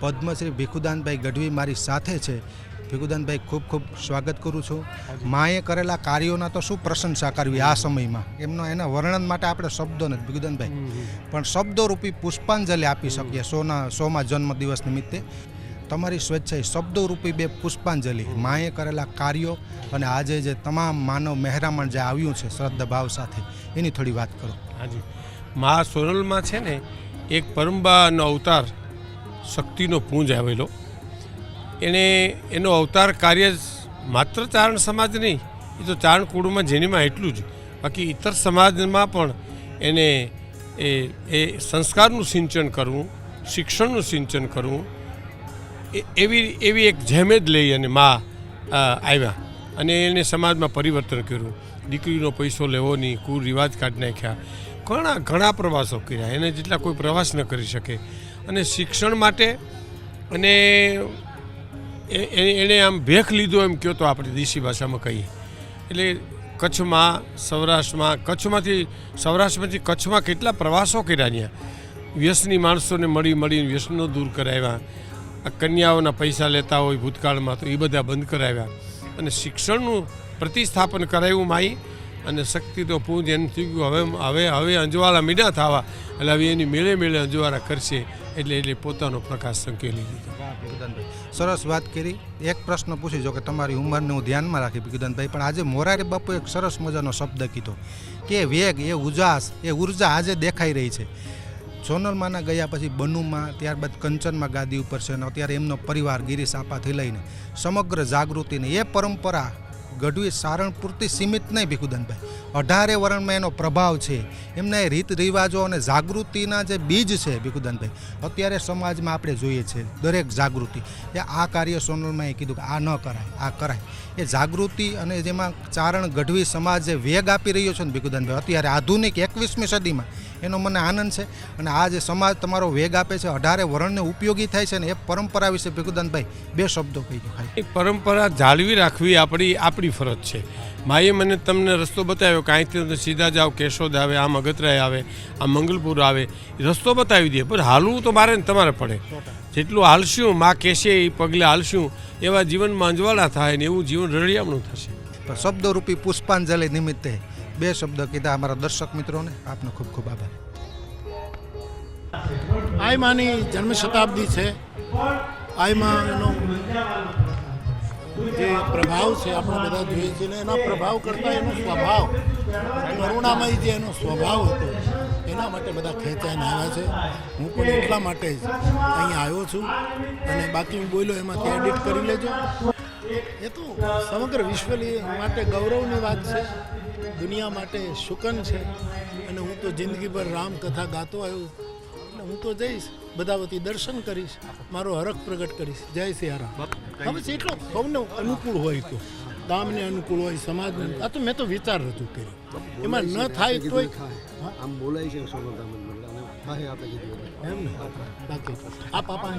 પદ્મશ્રી ભીખુદાનભાઈ ગઢવી મારી સાથે છે. ભીખુદાનભાઈ ખૂબ ખૂબ સ્વાગત કરું છું. માએ કરેલા કાર્યોના તો શું પ્રશંસા કરવી આ સમયમાં? એમનો એના વર્ણન માટે આપણે શબ્દો નથી ભીખુદાનભાઈ. પણ શબ્દોરૂપી પુષ્પાંજલિ આપી શકીએ સોના સોમાં જન્મદિવસ નિમિત્તે. તમારી સ્વેચ્છાએ શબ્દોરૂપી બે પુષ્પાંજલિ. માએ કરેલા કાર્યો અને આજે જે તમામ માનવ મહેરામણ જે આવ્યું છે શ્રદ્ધા ભાવ સાથે એની થોડી વાત કરો. હાજી. મા સોનલમાં છે ને એક પરંબાનો અવતાર શક્તિનો પૂંજ આવેલો. એણે એનો અવતાર કાર્ય માત્ર ચારણ સમાજ નહીં, એ તો ચારણ કુળમાં જેનીમાં એટલું જ. બાકી ઇતર સમાજમાં પણ એને એ એ સંસ્કારનું સિંચન કરવું, શિક્ષણનું સિંચન કરવું એવી એવી એક જહેમેદ લઈ અને મા આવ્યા. અને એને સમાજમાં પરિવર્તન કર્યું. દીકરીનો પૈસો લેવો નહીં કુરિવાજ કાઢી નાખ્યા. ઘણા ઘણા પ્રવાસો કર્યા. એને જેટલા કોઈ પ્રવાસ ન કરી શકે. અને શિક્ષણ માટે અને એણે આમ ભેખ લીધો એમ કહો તો આપણે દેશી ભાષામાં કહીએ. એટલે કચ્છમાં, સૌરાષ્ટ્રમાં, કચ્છમાંથી, સૌરાષ્ટ્રમાંથી કચ્છમાં કેટલા પ્રવાસો કર્યા ત્યાં? વ્યસની માણસોને મળી મળીને વ્યસનો દૂર કરાવ્યા. આ કન્યાઓના પૈસા લેતા હોય ભૂતકાળમાં તો એ બધા બંધ કરાવ્યા. અને શિક્ષણનું પ્રતિસ્થાપન કરાવ્યું માઈ. અને શક્તિ તો પૂંજ એમ થઈ ગયું. હવે હવે હવે અંજવાળા મીડા થવા. એટલે હવે એની મેળે મેળે અંજવાળા કરશે. એટલે એટલે પોતાનો પ્રકાશ સંકેલી લીધો સરસ વાત કરી. એક પ્રશ્ન પૂછી જો કે તમારી ઉંમરને હું ધ્યાનમાં રાખી, ભીખુદાનભાઈ, પણ આજે મોરારી બાપુ એક સરસ મજાનો શબ્દ કીધો કે વેગ, એ ઉજાસ, એ ઊર્જા આજે દેખાઈ રહી છે. સોનલમાના ગયા પછી બનુમાં, ત્યારબાદ કંચનમાં ગાદી ઉપર છે, અને અત્યારે એમનો પરિવાર ગિરીશ આપાથી લઈને સમગ્ર જાગૃતિને એ પરંપરા ગઢવી સારણ પૂરતી સીમિત નહીં ભીખુદાનભાઈ અઢારે વર્ણમાં એનો પ્રભાવ છે. એમના એ રીત રિવાજો અને જાગૃતિના જે બીજ છે ભીખુદાનભાઈ અત્યારે સમાજમાં આપણે જોઈએ છે દરેક જાગૃતિ. એ આ કાર્ય સોનલમાં એ કીધું કે આ ન કરાય, આ કરાય. એ જાગૃતિ અને જેમાં ચારણ ગઢવી સમાજ જે વેગ આપી રહ્યો છે ને ભીખુદાનભાઈ અત્યારે આધુનિક એકવીસમી સદીમાં એનો મને આનંદ છે. અને આ જે સમાજ તમારો વેગ આપે છે અઢારે વર્ણને ઉપયોગી થાય છે ને એ પરંપરા વિશે ભીખુદાનભાઈ બે શબ્દો કહી દો એ પરંપરા જાળવી રાખવી આપણી આપણી ફરજ છે. માએ મને તમને રસ્તો બતાવ્યો કે અહીંથી સીધા જાઓ કેશોદ આવે આમ અગતરાય આવે આ મંગલપુર આવે. રસ્તો બતાવી દે પણ હાલવું તો મારે ને તમારે પડે. જેટલું હાલશું માં કહેશે એ પગલે હાલશું એવા જીવનમાં અંજવાળા થાય ને એવું જીવન રળિયામણું થશે. શબ્દરૂપી પુષ્પાંજલિ નિમિત્તે બે શબ્દ કીધા અમારા દર્શક મિત્રોને. આપનો ખૂબ ખૂબ આભાર. આઈમાની જન્મ શતાબ્દી છે આઈમાનો જે પ્રભાવ છે, આપણે બધા જોઈએ છીએ ને, એના પ્રભાવ કરતાં એનો સ્વભાવ, કરુણામય જે એનો સ્વભાવ હતો, એના માટે બધા ખેંચાઈને આવ્યા છે. હું પણ એટલા માટે જ અહીંયા આવ્યો છું અને બાકી હું બોલ્યો એમાંથી એડિટ કરી લેજો. એ તો સમગ્ર વિશ્વ માટે ગૌરવની વાત છે. દુનિયા માટે શુકન છે. અને હું તો જિંદગીભર રામકથા ગાતો આવ્યો. એટલે હું તો જઈશ બધા વતી દર્શન કરીશ મારો હરખ પ્રગટ કરીશ. જય સિયારામ. હવે એટલો સૌને અનુકૂળ હોય તો ગામને અનુકૂળ હોય સમાજને આ તો મેં તો વિચાર રજૂ કર્યો. એમાં ન થાય તો આમ બોલાય છે એમ ને? બાકી. આ પાપા